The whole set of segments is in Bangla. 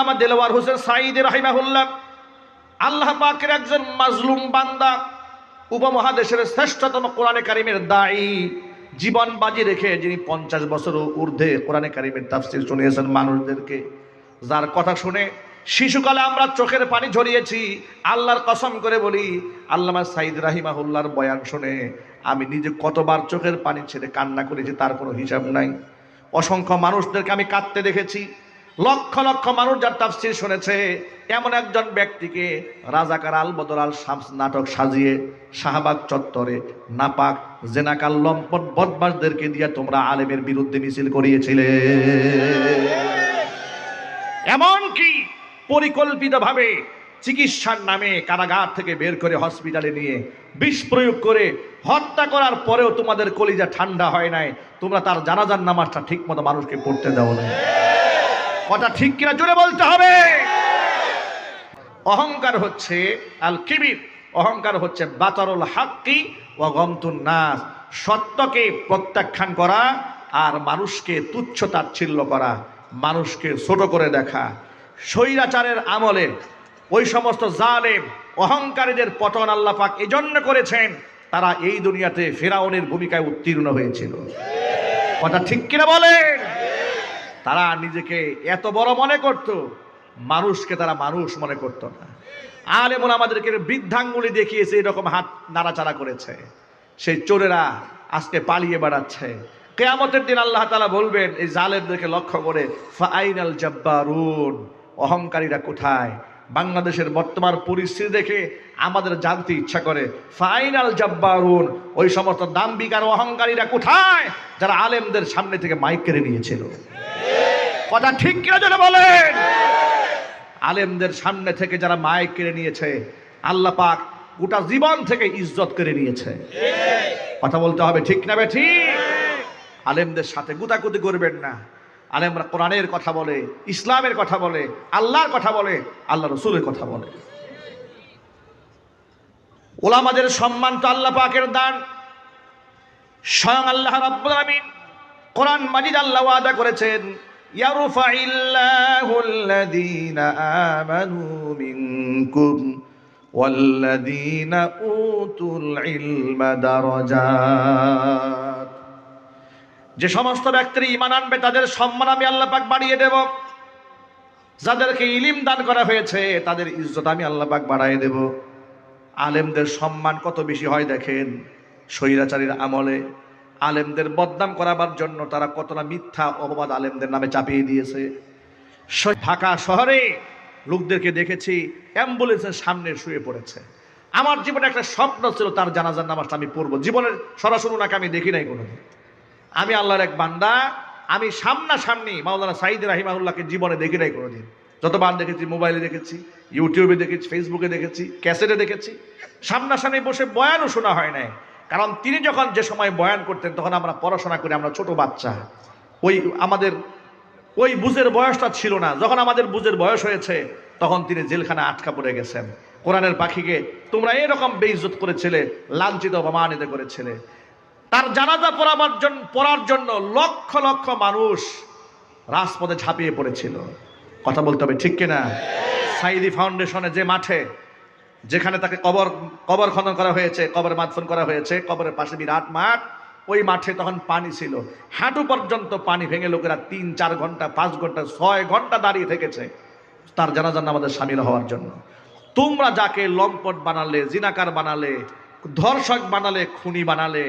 আল্লামা দেলোয়ার হোসেন সাইদ রাহিমাহুল্লাহ, আল্লাহ পাকের একজন মাজলুম বান্দা, উপমহাদেশের শ্রেষ্ঠতম কোরআনে কারিমের দায়ী, জীবন বাজি রেখে যিনি পঞ্চাশ বছর ঊর্ধ্বে কোরআনে কারিমের তাফসির শুনিয়েছেন মানুষদেরকে, যার কথা শুনে শিশুকালে আমরা চোখের পানি ঝরিয়েছি, আল্লাহর কসম করে বলি, আল্লামা সাইদ রাহিমাহুল্লাহর বয়ান শুনে আমি নিজে কতবার চোখের পানি ছেড়ে কান্না করেছি তার কোনো হিসাব নাই। অসংখ্য মানুষদেরকে আমি কাঁদতে দেখেছি লক্ষ লক্ষ মানুষ যার তাফসির শুনেছে, এমন একজন ব্যক্তিকে রাজাকার আল বদর আল শামস নাটক সাজিয়ে, শাহবাগ চত্বরে নাপাক জেনাকাল লম্পট বদমাসদেরকে দিয়ে তোমরা আলেমের বিরুদ্ধে মিছিল করিয়েছিলে। এমনকি পরিকল্পিতভাবে চিকিৎসার নামে কারাগার থেকে বের করে হসপিটালে নিয়ে বিষ প্রয়োগ করে হত্যা করার পরেও তোমাদের কলিজা ঠান্ডা হয় নাই, তোমরা তার জানাজার নামাজটা ঠিক মতো মানুষকে পড়তে দাও না কথা ঠিক কিনা জোরে বলতে হবে। অহংকার হচ্ছে আল কিবির অহংকার হচ্ছে বাতারুল হাক্কি ও গমতুন নাস। সত্যকে প্রত্যাখ্যান করা আর মানুষকে তুচ্ছ তাচ্ছিল্য করা, মানুষকে ছোট করে দেখা। স্বৈরাচারের আমলে ওই সমস্ত জালেম, অহংকারীদের পতন আল্লাহ পাক এজন্য করেছেন, তারা এই দুনিয়াতে ফেরাউনের ভূমিকায় উত্তীর্ণ হয়েছিল। কথা ঠিক কিনা বলেন? তারা নিজেকে এত বড় মনে করত, মানুষকে তারা মানুষ মনে করত না। আলেমন আমাদেরকে বৃদ্ধাঙ্গুলি দেখিয়েছে এরকম হাত নাড়াচাড়া করেছে। সেই চোরেরা আজকে পালিয়ে বেড়াচ্ছে। কেয়ামতের দিন আল্লাহ তালা বলবেন, এই জালেমদেরকে লক্ষ্য করে ফাইনাল জব্বারুন, অহংকারীরা কোথায়? বাংলাদেশের বর্তমান পরিস্থিতি দেখে আমাদের জানতে ইচ্ছা করে ফাইনাল জব্বারুন, ওই সমস্ত দাম্বিকার অহংকারীরা কোথায়? যারা আলেমদের সামনে থেকে মাইক কেড়ে নিয়েছিল। কথা ঠিক কিনা যেন বলেন। আলেমদের সামনে থেকে যারা মাইক কেড়ে নিয়েছে, আল্লাহ পাক গোটা জীবন থেকে ইজ্জত করে নিয়েছে। কথা বলতে হবে ঠিক না ঠিক? আলেমদের সাথে গুতাগুতি করবেন না। আলেমরা কোরআনের কথা বলে, ইসলামের কথা বলে, আল্লাহর কথা বলে, আল্লাহ রসুলের কথা বলে। ওলামাদের সম্মান তো আল্লাহ পাকের দান। স্বয়ং আল্লাহ রাব্বুল আলামিন কোরআন মাজিদ আল্লাহ ওয়াদা করেছেন। ইয়ারফাইল্লাহু আল্লাযীনা আমানু মিনকুম ওয়াল্লাযীনা উতুল ইলমা দারাজাত। যে সমস্ত ব্যক্তির ইমান আনবে, তাদের সম্মান আমি আল্লাহ পাক বাড়িয়ে দেব। যাদেরকে ইলিম দান করা হয়েছে, তাদের ইজ্জত আমি আল্লাহ পাক বাড়াই দেব। আলেমদের সম্মান কত বেশি হয় দেখেন, স্বৈরাচারীর আমলে। আলেমদের বদনাম করাবার জন্য তারা কতটা মিথ্যা অপবাদ আলেমদের নামে চাপিয়ে দিয়েছে। ঢাকা শহরে লোকদেরকে দেখেছি, অ্যাম্বুলেন্সের সামনে শুয়ে পড়েছে। আমার জীবনে একটা স্বপ্ন ছিল তার জানাজার নামাজটা আমি পড়ব। জীবনের সরাসরি ওনাকে আমি দেখি নাই কোনোদিন। আমি আল্লাহর এক বান্দা, আমি সামনাসামনি মাওলানা সাইদ রাহিমাহুল্লাহকে জীবনে দেখি নাই কোনোদিন। যতবার দেখেছি, মোবাইলে দেখেছি, ইউটিউবে দেখেছি, ফেসবুকে দেখেছি, ক্যাসেটে দেখেছি। সামনাসামনি বসে বয়ানও শোনা হয় নাই। কারণ তিনি যখন যে সময় বয়ান করতেন, তখন আমরা পড়াশোনা করি, আমরা ছোট বাচ্চা। ওই আমাদের, ওই বুঝের বয়সটা ছিল না। যখন আমাদের বুঝের বয়স হয়েছে, তখন তিনি জেলখানা আটকা পড়ে গেছেন। কোরআনের পাখিকে, তোমরা এরকম বেইজত করেছিলে লাঞ্ছিত, অপমানিত করেছিলে তার জানাজা পড়াবার জন্য পড়ার জন্য লক্ষ লক্ষ মানুষ রাজপথে ঝাঁপিয়ে পড়েছিল। কথা বলতে হবে ঠিক কিনা? সাইদি ফাউন্ডেশনে যে মাঠে যেখানে তাকে কবর কবর খনন করা হয়েছে কবর মাদফন করা হয়েছে কবরের পাশে বিরাট মাঠ ওই মাঠে তখন পানি ছিল। হাঁটু পর্যন্ত পানি ভেঙে লোকেরা তিন চার ঘণ্টা পাঁচ ঘণ্টা ছয় ঘণ্টা দাঁড়িয়ে থেকেছে তার জানাজান আমাদের সামিল হওয়ার জন্য। তোমরা যাকে লম্পট বানালে জিনাকার বানালে ধর্ষক বানালে খুনি বানালে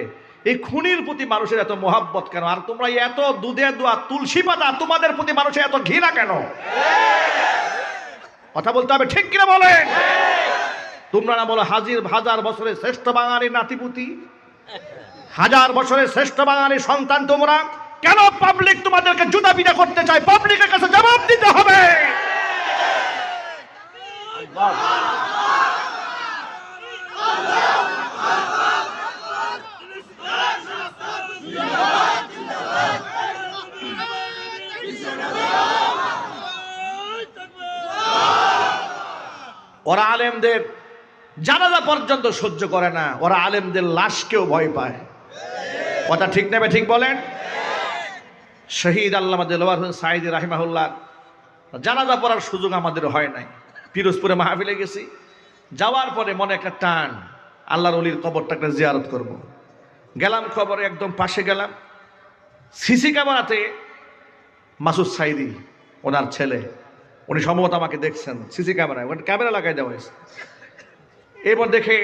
এই খুনির প্রতি মানুষের এত মোহাব্বত কেন? আর তোমরা এত দুধে দোয়া তুলসী পাতা তোমাদের প্রতি মানুষের এত ঘৃণা কেন? কথা বলতে হবে ঠিক কিনা বলেন? তোমরা না বলো হাজির হাজার বছরের শ্রেষ্ঠ বাঙালির নাতিপুতি? হাজার বছরের শ্রেষ্ঠ বাঙালির সন্তান তোমরা? কেন পাবলিক তোমাদেরকে জুতা বিদা করতে চায়? পাবলিকের কাছে জবাব দিতে হবে। ওরা আলেমদের জানাজা পর্যন্ত সহ্য করে না। ওরা আলেমদের লাশকেও ভয় পায়। কথা ঠিক নেবে ঠিক বলেন? শহীদ আল্লাহ দেলোয়ার হোসেন সাইদ রাহিমাহুল্লাহ, জানাজা পড়ার সুযোগ আমাদের হয় নাই। পিরোজপুরে মাহফিলে গেছি। যাওয়ার পরে মনে একটা টান, আল্লাহর অলির কবরটাকে জিয়ারত করব। গেলাম খবরে একদম পাশে গেলাম। সিসি ক্যামেরাতে মাসুদ সাইদি ওনার ছেলে, উনি সম্ভবত আমাকে দেখছেন। সিসি ক্যামেরায় ক্যামেরা লাগাই দেওয়া হয়েছে। এরপর দেখে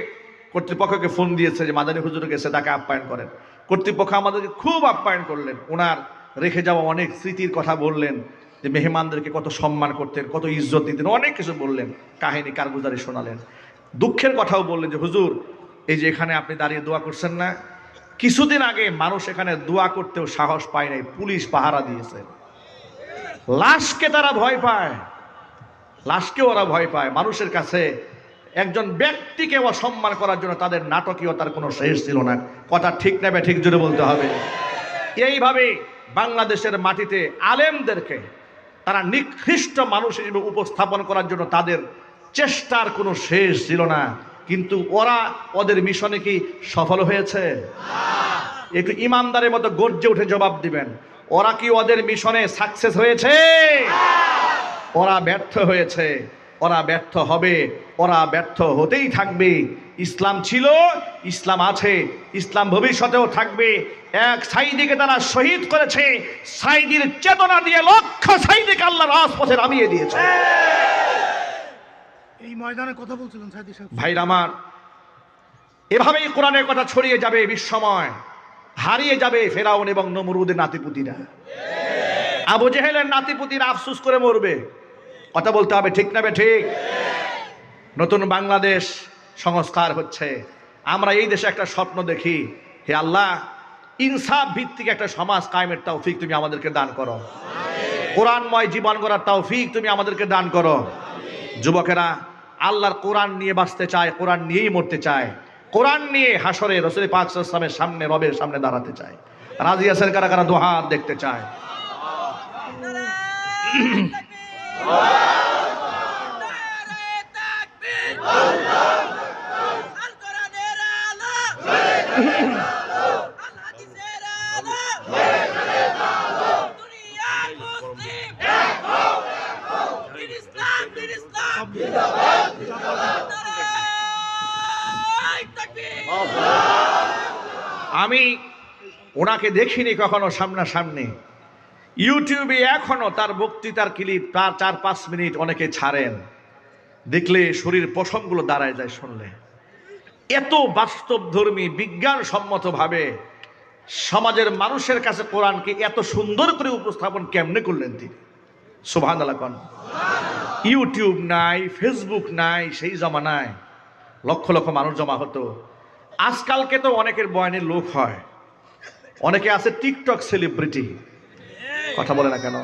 কর্তৃপক্ষকে ফোন দিয়েছে যে মাদানী হুজুর গেছে তাকে আপ্যায়ন করেন। কর্তৃপক্ষ আমাদেরকে খুব আপ্যায়ন করলেন। ওনার রেখে যাওয়া অনেক স্মৃতির কথা বললেন, যে মেহমানদেরকে কত সম্মান করতেন, কত ইজ্জত দিতেন, অনেক কিছু বললেন, কাহিনী কারগুজারি শোনালেন। দুঃখের কথাও বললেন যে, হুজুর, এই যে এখানে আপনি দাঁড়িয়ে দোয়া করছেন না, কিছুদিন আগে মানুষ এখানে দোয়া করতেও সাহস পায় নাই, পুলিশ পাহারা দিয়েছে। লাশকে তারা ভয় পায় লাশকে ওরা ভয় পায়। মানুষের কাছে একজন ব্যক্তিকে অসম্মান করার জন্য তাদের নাটকীয়তার কোনো শেষ ছিল না। কথা ঠিক নেবে ঠিক জুড়ে বলতে হবে। এইভাবে বাংলাদেশের মাটিতে আলেমদেরকে তারা নিকৃষ্ট মানুষ হিসেবে উপস্থাপন করার জন্য তাদের চেষ্টার কোনো শেষ ছিল না। কিন্তু ওরা ওদের মিশনে কি সফল হয়েছে? একটু ইমানদারের মতো গর্জে উঠে জবাব দিবেন। ওরা কি ওদের মিশনে সাকসেস হয়েছে? ওরা ব্যর্থ হয়েছে। ওরা ব্যর্থ হবে ওরা ব্যর্থ হতেই থাকবে। ইসলাম ছিল ইসলাম আছে ইসলাম ভবিষ্যতেও থাকবে। এক সাইদিকে তারা শহীদ করেছে সাইদির চেতনা দিয়ে লক্ষ সাইদিকে আল্লাহ রাজপথে নামিয়ে দিয়েছে। এই ময়দানে কথা বলছিলেন সাইদি সাহেব। ভাইরা আমার এভাবেই কোরআনের কথা ছড়িয়ে যাবে বিশ্বময় হারিয়ে যাবে ফেরাউন এবং নমরুদের নাতিপুতিরা। আবু জেহেলের নাতিপুতিরা আফসুস করে মরবে। কথা বলতে হবে ঠিক না ঠিক? নতুন বাংলাদেশ সংস্কার হচ্ছে। আমরা এই দেশে একটা স্বপ্ন দেখি। হে আল্লাহ ইনসাফ ভিত্তিক একটা সমাজ কায়েমের তৌফিক তুমি আমাদেরকে দান করো। কোরআনময় জীবন গড়ার তৌফিক তুমি আমাদেরকে দান করো। যুবকেরা আল্লাহর কোরআন নিয়ে বাঁচতে চায় কোরআন নিয়েই মরতে চায়। কোরআন নিয়ে হাসরে রসুল পাক সাল্লামের সামনে রবের সামনে দাঁড়াতে চায়। রাজি আছেন কারা কারা? দোহার দেখতে চায়। আমি ওনাকে দেখিনি কখনো সামনাসামনি। ইউটিউবে এখনও তার বক্তৃতার ক্লিপ তার চার পাঁচ মিনিট অনেকে ছাড়েন। দেখলে শরীর পশমগুলো দাঁড়ায় যায় শুনলে। এত বাস্তবধর্মী, বিজ্ঞানসম্মতভাবে সমাজের মানুষের কাছে কোরআনকে এত সুন্দর করে উপস্থাপন কেমনে করলেন তিনি? সুভান কন। ইউটিউব নাই ফেসবুক নাই, সেই জমানায় লক্ষ লক্ষ মানুষ জমা হতো। আজকালকে তো অনেকের বয়ানের লোক হয়। অনেকে আছে টিকটক সেলিব্রিটি। কথা বলে না কেন?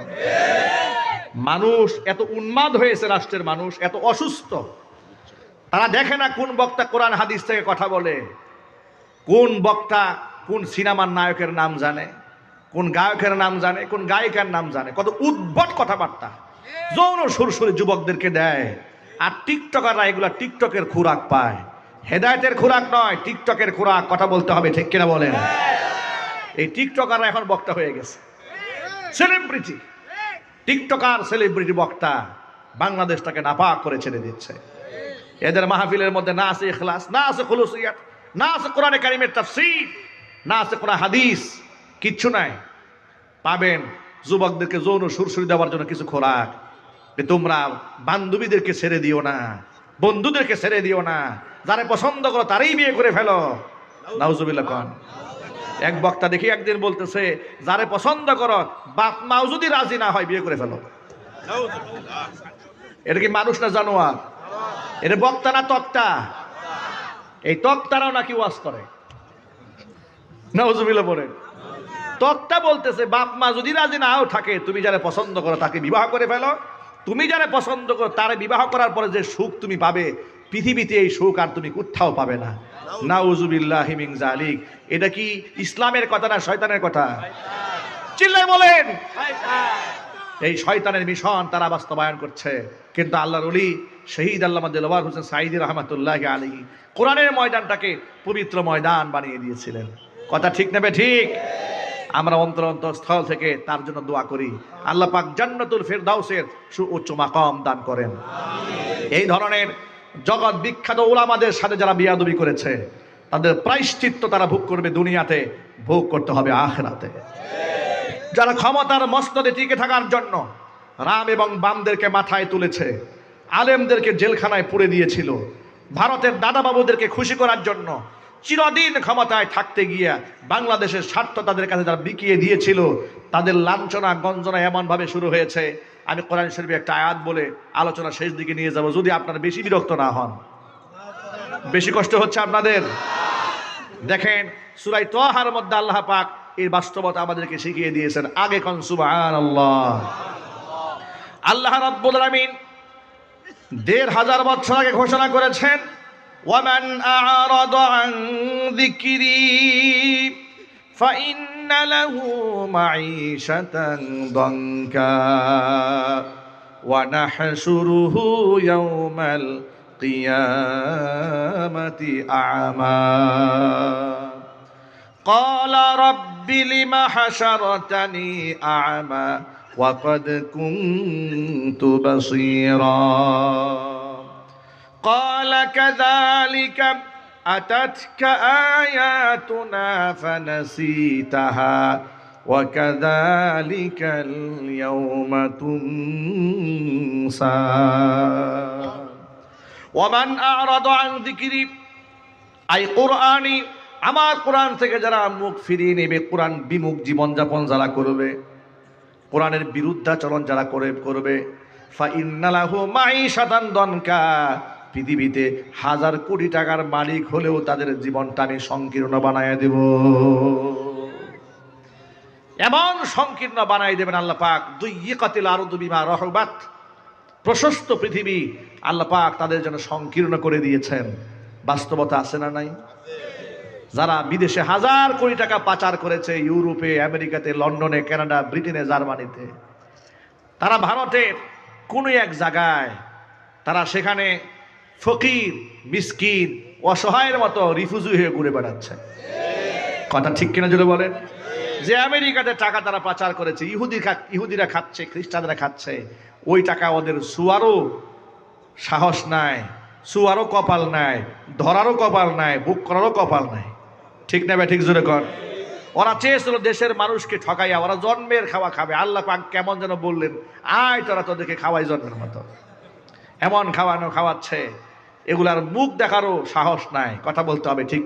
মানুষ এত উন্মাদ হয়েছে, রাষ্ট্রের মানুষ, এত অসুস্থ। তারা দেখে না কোন বক্তা কোরআন হাদিস থেকে কথা বলে। কোন বক্তা কোন সিনেমার নায়কের নাম জানে, কোন গায়কের নাম জানে, কোন গায়িকার নাম জানে। কত উদ্ভট কথাবার্তা। যৌন সুরসুরি যুবকদেরকে দেয়। আর টিকটকাররা এগুলা টিকটকের খোরাক পায়। হেদায়তের খোরাক নয় টিকটকের খোরাক কথা বলতে হবে ঠিক কিনা বলেন? এই টিকটকাররা এখন বক্তা হয়ে গেছে। সেলিব্রিটি টিকটকার সেলিব্রিটি বক্তা বাংলাদেশটাকে নাপাক করে ছেড়ে দিচ্ছে। এদের মাহফিলের মধ্যে না আছে ইখলাস না আছে খুলুসিয়াত না আছে কোরআনে কারিমের তাফসীর না আছে কোরআন হাদিস কিচ্ছু নাই। পাবেন যুবকদেরকে যৌন সুরসুরি দেওয়ার জন্য কিছু খোরাক। যে তোমরা বান্ধবীদেরকে ছেড়ে দিও না বন্ধুদেরকে ছেড়ে দিও না যারা পছন্দ করো তারাই বিয়ে করে ফেলো। নাউজুবিল্লাহ কন। এক বক্তা দেখি একদিন বলতেছে, যারে পছন্দ করো, বাপ মাও যদি রাজি না হয় বিয়ে করে ফেলো। এটা কি মানুষ না জানোয়ার? এটা বক্তা না তক্তা? এই তক্তারাও নাকি ওয়াজ করে। নাউজুবিল্লাহ বলেন তক্তা বলতেছে, বাপ মা যদি রাজি নাও থাকে, তুমি যারা পছন্দ করো তাকে বিবাহ করে ফেলো। তুমি যারা পছন্দ করো, তারে বিবাহ করার পরে যে সুখ তুমি পাবে পৃথিবীতে এই সুখ আর তুমি কোথাও পাবে না। নাউজুবিল্লাহ হিমিং জালিক এটা কি ইসলামের কথা না শয়তানের কথা? চিল্লাই বলেন। এই শয়তানের মিশন তারা বাস্তবায়ন করছে। কিন্তু আল্লাহর অলি শহীদ আল্লাহ দিলওয়ার হোসেন সাইদি রহমতুল্লাহ আলী কোরআনের ময়দানটাকে পবিত্র ময়দান বানিয়ে দিয়েছিলেন। কথা ঠিক নেবে ঠিক? আমরা অন্তর অন্তর স্থল থেকে তার জন্য দোয়া করি। আল্লাহ পাক জান্নাতুল ফেরদাউসের সুউচ্চ মাকাম দান করেন। এই ধরনের জগৎ বিখ্যাত ওলামাদের সাথে যারা বিয়াদবি করেছে, তাদের প্রায়শ্চিত্ত তারা ভোগ করবে দুনিয়াতে, ভোগ করতে হবে আখেরাতে। যারা ক্ষমতার মস্তদে টিকে থাকার জন্য রাম এবং বামদেরকে মাথায় তুলেছে, আলেমদেরকে জেলখানায় পুড়ে দিয়েছিল, ভারতের দাদাবাবুদেরকে খুশি করার জন্য চিরদিন ক্ষমতায় থাকতে গিয়া বাংলাদেশের স্বার্থ তাদের কাছে যারা বিকিয়ে দিয়েছিল, তাদের লাঞ্ছনা গঞ্জনা এমনভাবে শুরু হয়েছে আমি কোরআন শরীফে একটা আয়াত বলে আলোচনা শেষ দিকে নিয়ে যাব যদি আপনারা বেশি বিরক্ত না হন বেশি কষ্ট হচ্ছে আপনাদের দেখেন সুরাই তোহার মধ্যে আল্লাহ পাক এই বাস্তবতা আমাদেরকে শিখিয়ে দিয়েছেন আগে কন সুবহান আল্লাহ আল্লাহ রাব্বুল আলামিন দেড় হাজার বছর আগে ঘোষণা করেছেন ওয়ামান আ'রাদ আন যিকরি فإن له معيشة ضنكا ونحشره يوم القيامة أعمى قال رب لم حشرتني أعمى وقد كنت بصيرا قال كذلك أتتك آياتنا فنسيتها وكذلك اليوم تنسى ওমান আরাদ আন যিকরি আই কোরআনি আমার কোরআন থেকে যারা মুখ ফিরিয়ে নেবে কোরআন বিমুখ জীবনযাপন যারা করবে কোরআনের বিরুদ্ধাচরণ যারা করে করবে ফা ইন্নালাহু মাইশাতান দনকা পৃথিবীতে হাজার কোটি টাকার মালিক হলেও তাদের জীবনটা আমি সংকীর্ণ বানায় দেব। এমন সংকীর্ণ বানাই দেবেন আল্লাহ পাক। দুই ইকাতিল আরও বিমা রহবাত। প্রশস্ত পৃথিবী আল্লাহ পাক তাদের জন্য সংকীর্ণ করে দিয়েছেন। বাস্তবতা আছে না নাই? যারা বিদেশে হাজার কোটি টাকা পাচার করেছে, ইউরোপে, আমেরিকাতে, লন্ডনে, কানাডা, ব্রিটেনে, জার্মানিতে, তারা ভারতের কোনো এক জায়গায় তারা সেখানে ফকির, মিসকিন, অসহায়ের মতো রিফিউজি হয়ে ঘুরে বেড়াচ্ছে। কথা ঠিক কিনা যদি বলেন? যে আমেরিকাতে টাকা তারা পাচার করেছে, ইহুদি ইহুদিরা খাচ্ছে, খ্রিস্টানরা খাচ্ছে, ওই টাকা ওদের সুয়ারও সাহস নাই, সুয়ারও কপাল নাই, ধরারও কপাল নাই, বুক করারও কপাল নাই। ঠিক না ঠিক জোরে কর ওরা চেয়েছিল দেশের মানুষকে ঠকাইয়া, ওরা জন্মের খাওয়া খাবে। আল্লাহ পাক কেমন যেন বললেন, আয় তোরা তোদেরকে খাওয়াই জন্মের মতো। এমন খাওয়ানো খাওয়াচ্ছে এগুলার মুখ দেখারও সাহস নাই। কথা বলতে হবে ঠিক